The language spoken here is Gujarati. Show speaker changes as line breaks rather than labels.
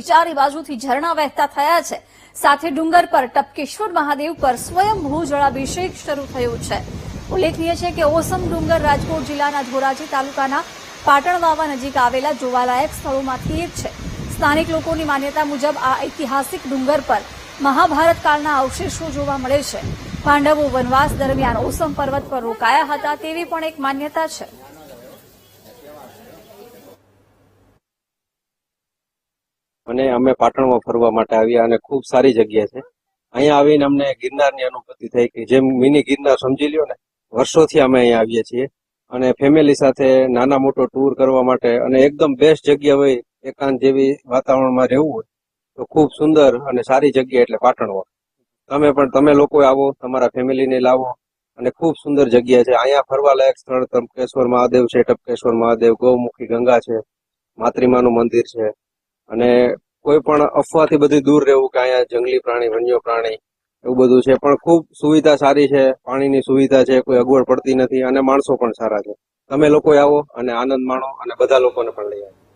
ચારે બાજુથી ઝરણા વહેતા થયા છે. સાથે ડુંગર પર ટપકેશ્વર મહાદેવ પર સ્વયંભૂ જળાભિષેક શરૂ થયો છે. ઉલ્લેખનીય છે કે ઓસમ ડુંગર રાજકોટ જિલ્લાના ધોરાજી તાલુકાના પાટણ વાવા નજીક આવેલા જોવાલાયક સ્થળોમાંથી એક છે. સ્થાનિક લોકોની માન્યતા મુજબ આ ઐતિહાસિક ડુંગર પર મહાભારત કાળના અવશેષો જોવા મળે છે. પાંડવો વનવાસ દરમિયાન ઓસમ પર્વત પર રોકાયા હતા તેવી પણ એક માન્યતા છે.
અને અમે પાટણમાં ફરવા માટે આવ્યા અને ખૂબ સારી જગ્યા છે. અહીંયા આવીને અમને ગિરનારની અનુભૂતિ થઈ કે જેમ મિની ગિરનાર સમજી લ્યો ને, વર્ષોથી અમે અહીંયા આવીએ છીએ. અને ફેમિલી સાથે નાના મોટો ટૂર કરવા માટે અને એકદમ બેસ્ટ જગ્યા હોય, એકાંત જેવી વાતાવરણમાં રહેવું હોય, તો ખૂબ સુંદર અને સારી જગ્યા એટલે પાટણમાં. તમે પણ, તમે લોકો આવો, તમારા ફેમિલીને લાવો. અને ખૂબ સુંદર જગ્યા છે. અહીંયા ફરવા લાયક સ્થળ, તમકેશ્વર મહાદેવ છે, ટપકેશ્વર મહાદેવ, ગૌમુખી ગંગા છે, માતૃમાનું મંદિર છે. અને કોઈ પણ અફવાથી બધી દૂર રહેવું કે અહીંયા જંગલી પ્રાણી, વન્ય પ્રાણી એવું બધું છે. પણ ખૂબ સુવિધા સારી છે, પાણીની સુવિધા છે, કોઈ અગવડ પડતી નથી અને માણસો પણ સારા છે. તમે લોકો આવો અને આનંદ માણો અને બધા લોકોને પણ લઈ આવો